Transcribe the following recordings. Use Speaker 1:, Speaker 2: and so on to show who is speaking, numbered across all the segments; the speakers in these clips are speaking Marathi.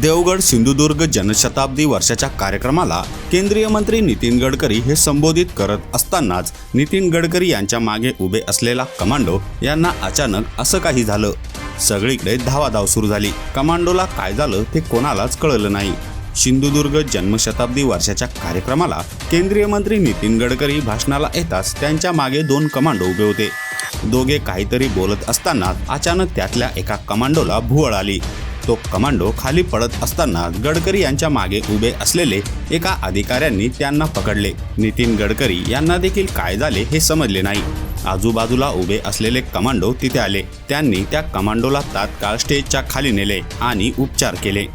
Speaker 1: देवगड सिंधुदुर्ग जनशताब्दी वर्षाच्या कार्यक्रमाला केंद्रीय मंत्री नितीन गडकरी हे संबोधित करत असतानाच नितीन गडकरी यांच्या मागे उभे असलेला कमांडो यांना अचानक असं काही झालं. सगळीकडे धावाधाव सुरू झाली. कमांडोला काय झालं ते कोणालाच कळलं नाही. सिंधुदुर्ग जन्मशताब्दी वर्षाच्या कार्यक्रमाला केंद्रीय मंत्री नितीन गडकरी भाषणाला येताच त्यांच्या मागे दोन कमांडो उभे होते. दोघे काहीतरी बोलत असताना अचानक त्यातल्या एका कमांडोला भुवळ आली. तो कमांडो खाली पडत असताना गडकरी यांच्या मागे उभे असलेले एका अधिकाऱ्यांनी त्यांना पकडले. नितीन गडकरी यांना देखील काय झाले हे समजले नाही. आजूबाजूला उभे असलेले कमांडो तिथे आले. त्यांनी त्या कमांडोला तात्काळ स्टेजच्या खाली नेले आणि उपचार केले.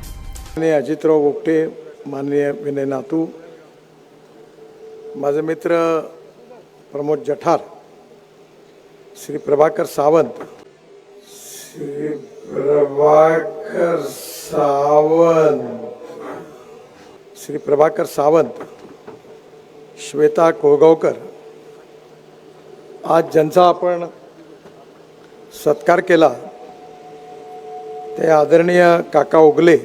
Speaker 2: अजितराव गोगटे माननीय विनय नातू माझे मित्र प्रमोद जठार श्री प्रभाकर सावंत श्री प्रभाकर सावंत. श्री प्रभाकर सावंत श्वेता कोळगावकर आज ज्यांचा आपण सत्कार केला ते आदरणीय काका ओगले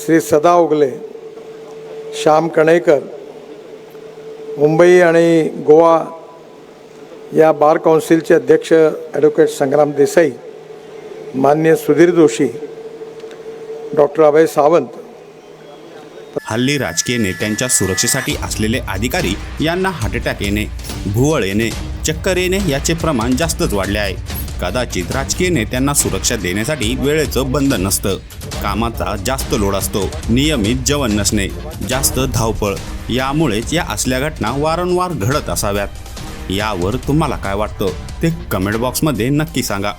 Speaker 2: श्री सदा ओगले श्याम कणेकर मुंबई आणि गोवा या बार काउन्सिलचे अध्यक्ष ॲडव्होकेट संग्राम देसाई मान्य सुधीर जोशी डॉक्टर अभय सावंत.
Speaker 1: हल्ली राजकीय नेत्यांच्या सुरक्षेसाठी असलेले अधिकारी यांना हार्ट अटॅक येणे भुवळ येणे चक्कर येणे याचे प्रमाण जास्तच वाढले आहे. कदाचित राजकीय नेत्यांना सुरक्षा देण्यासाठी वेळेचं बंधन नसतं. कामाचा जास्त लोड असतो नियमित जेवण नसणे जास्त धावपळ यामुळेच या असल्या घटना वारंवार घडत असाव्यात. यावर तुम्हाला काय वाटतं? ते कमेंट बॉक्समध्ये नक्की सांगा.